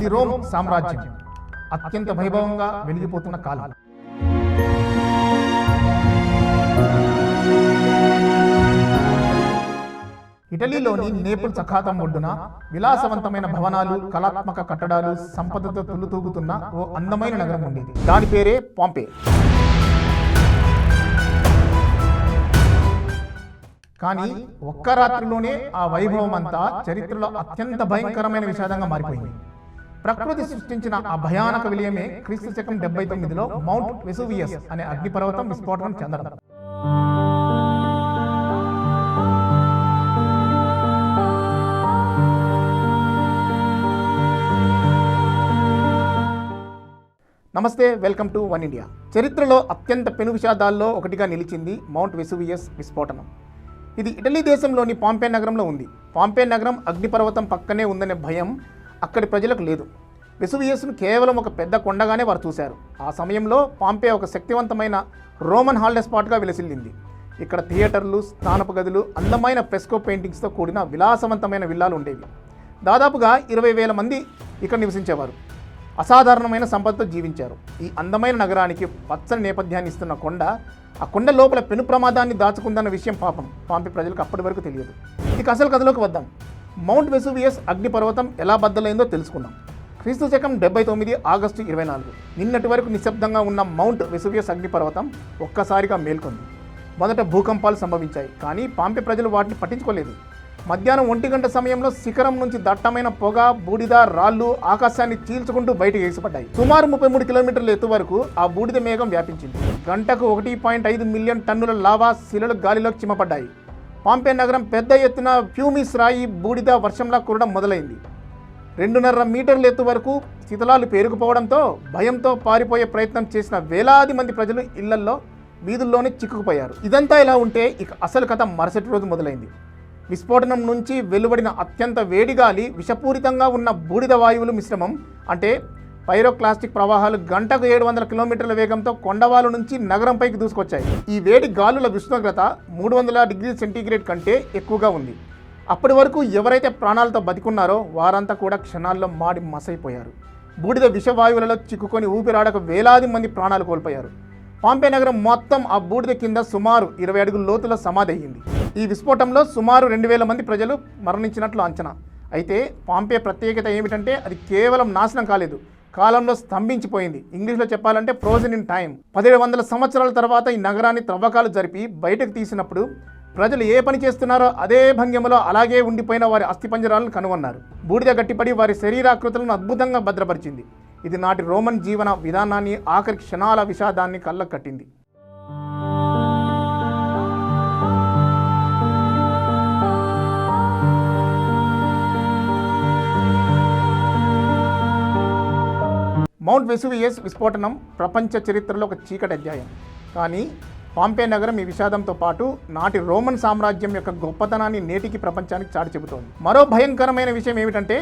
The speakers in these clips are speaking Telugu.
అది రోమ్ సామ్రాజ్యం. అత్యంత వైభవంగా వెలిగిపోతున్న కాలం. ఇటలీలోని నేపుల్ సఖాతం ఒడ్డున విలాసవంతమైన భవనాలు కళాత్మక కట్టడాలు సంపదతో తుల్లుతూగుతున్న ఓ అందమైన నగరం ఉండేది. దాని పేరే పాంపే. కానీ ఒక్క రాత్రిలోనే ఆ వైభవం అంతా చరిత్రలో అత్యంత భయంకరమైన విషాదంగా మారిపోయింది. ప్రకృతి సృష్టించిన ఆ భయానక విలయమే క్రీస్తు శకం డెబ్బై తొమ్మిదిలో మౌంట్ వెసువియస్ అనే అగ్నిపర్వతం విస్ఫోటనం చెందడం. నమస్తే వెల్కమ్ టు వన్ ఇండియా. చరిత్రలో అత్యంత పెను విషాదాల్లో ఒకటిగా నిలిచింది మౌంట్ వెసువియస్ విస్ఫోటనం. ఇది ఇటలీ దేశంలోని పాంపే నగరంలో ఉంది. పాంపే నగరం అగ్నిపర్వతం పక్కనే ఉందనే భయం అక్కడి ప్రజలకు లేదు. వెసువియస్ను కేవలం ఒక పెద్ద కొండగానే వారు చూశారు. ఆ సమయంలో పాంపే ఒక శక్తివంతమైన రోమన్ హాలిడే స్పాట్గా విలసిల్లింది. ఇక్కడ థియేటర్లు స్నానపు గదులు అందమైన ప్రెస్కో పెయింటింగ్స్తో కూడిన విలాసవంతమైన విల్లాలు ఉండేవి. దాదాపుగా ఇరవై వేల మంది ఇక్కడ నివసించేవారు. అసాధారణమైన సంపదతో జీవించారు. ఈ అందమైన నగరానికి పచ్చని నేపథ్యాన్ని ఇస్తున్న కొండ ఆ కొండ లోపల పెను ప్రమాదాన్ని దాచుకుందన్న విషయం పాపం పాంపి ప్రజలకు అప్పటి వరకు తెలియదు. ఇక అసలు కథలోకి వద్దాం. మౌంట్ వెసువియస్ అగ్నిపర్వతం ఎలా బద్దలైందో తెలుసుకుందాం. క్రీస్తు శకం డెబ్బై తొమ్మిది ఆగస్టు ఇరవై నాలుగు. నిన్నటి వరకు నిశ్శబ్దంగా ఉన్న మౌంట్ వెసువియస్ అగ్నిపర్వతం ఒక్కసారిగా మేల్కొంది. మొదట భూకంపాలు సంభవించాయి కానీ పాంపే ప్రజలు వాటిని పట్టించుకోలేదు. మధ్యాహ్నం ఒంటి గంట సమయంలో శిఖరం నుంచి దట్టమైన పొగ బూడిద రాళ్ళు ఆకాశాన్ని చీల్చుకుంటూ బయటకు ఎగిసిపడ్డాయి. సుమారు ముప్పై మూడు కిలోమీటర్ల ఎత్తు వరకు ఆ బూడిద మేఘం వ్యాపించింది. గంటకు ఒకటి పాయింట్ ఐదు మిలియన్ టన్నుల లావా శిలలు గాలిలోకి చిమ్మపడ్డాయి. పాంపే నగరం పెద్ద ఎత్తున ఫ్యూమిస్ రాయి బూడిద వర్షంలా కురడం మొదలైంది. రెండున్నర మీటర్ల ఎత్తు వరకు శిథలాలు పేరుకుపోవడంతో భయంతో పారిపోయే ప్రయత్నం చేసిన వేలాది మంది ప్రజలు ఇళ్ళల్లో వీధుల్లోనే చిక్కుకుపోయారు. ఇదంతా ఇలా ఉంటే ఇక అసలు కథ మరుసటి రోజు మొదలైంది. విస్ఫోటనం నుంచి వెలువడిన అత్యంత వేడిగాలి విషపూరితంగా ఉన్న బూడిద వాయువులు మిశ్రమం అంటే పైరోక్లాస్టిక్ ప్రవాహాలు గంటకు ఏడు వందల కిలోమీటర్ల వేగంతో కొండవాలు నుంచి నగరంపైకి దూసుకొచ్చాయి. ఈ వేడి గాలుల ఉష్ణోగ్రత మూడు వందల డిగ్రీ సెంటీగ్రేడ్ కంటే ఎక్కువగా ఉంది. అప్పటి వరకు ఎవరైతే ప్రాణాలతో బతికున్నారో వారంతా కూడా క్షణాల్లో మాడి మసైపోయారు. బూడిద విషవాయువులలో చిక్కుకొని ఊపిరాడక వేలాది మంది ప్రాణాలు కోల్పోయారు. పాంపే నగరం మొత్తం ఆ బూడిద కింద సుమారు ఇరవై అడుగుల లోతుల సమాధి అయ్యింది. ఈ విస్ఫోటంలో సుమారు రెండు వేల మంది ప్రజలు మరణించినట్లు అంచనా. అయితే పాంపే ప్రత్యేకత ఏమిటంటే అది కేవలం నాశనం కాలేదు. కాలంలో స్తంభించిపోయింది. ఇంగ్లీష్లో చెప్పాలంటే ఫ్రోజన్ ఇన్ టైం పదిహేడు వందల సంవత్సరాల తర్వాత ఈ నగరాన్ని త్రవ్వకాలు జరిపి బయటకు తీసినప్పుడు ప్రజలు ఏ పని చేస్తున్నారో అదే భంగిమలో అలాగే ఉండిపోయిన వారి అస్థిపంజరాలను కనుగొన్నారు. బూడిద గట్టిపడి వారి శరీరాకృతులను అద్భుతంగా భద్రపరిచింది. ఇది నాటి రోమన్ జీవన విధానాన్ని ఆఖరి క్షణాల విషాదాన్ని కళ్ళకు కట్టింది. మౌంట్ వెసువియస్ విస్ఫోటనం ప్రపంచ చరిత్రలో ఒక చీకటి అధ్యాయం. కానీ పాంపే నగరం ఈ విషాదంతో పాటు నాటి రోమన్ సామ్రాజ్యం యొక్క గొప్పతనాన్ని నేటికి ప్రపంచానికి చాటి చెబుతోంది. మరో భయంకరమైన విషయం ఏమిటంటే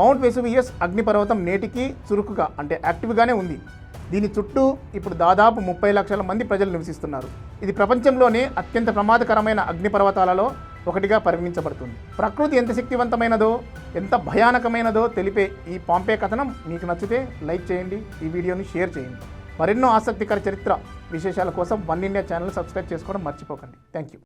మౌంట్ వెసువియస్ అగ్నిపర్వతం నేటికి చురుకుగా అంటే యాక్టివ్గానే ఉంది. దీని చుట్టూ ఇప్పుడు దాదాపు ముప్పై లక్షల మంది ప్రజలు నివసిస్తున్నారు. ఇది ప్రపంచంలోనే అత్యంత ప్రమాదకరమైన అగ్నిపర్వతాలలో ఒకటిగా పరిగణించబడుతుంది. ప్రకృతి ఎంత శక్తివంతమైనదో ఎంత భయానకమైనదో తెలిపే ఈ పాంపే కథనం మీకు నచ్చితే లైక్ చేయండి ఈ వీడియోని షేర్ చేయండి. మరెన్నో ఆసక్తికర చరిత్ర విశేషాల కోసం వన్ ఇండియా ఛానల్ సబ్స్క్రైబ్ చేసుకోవడం మర్చిపోకండి. Thank you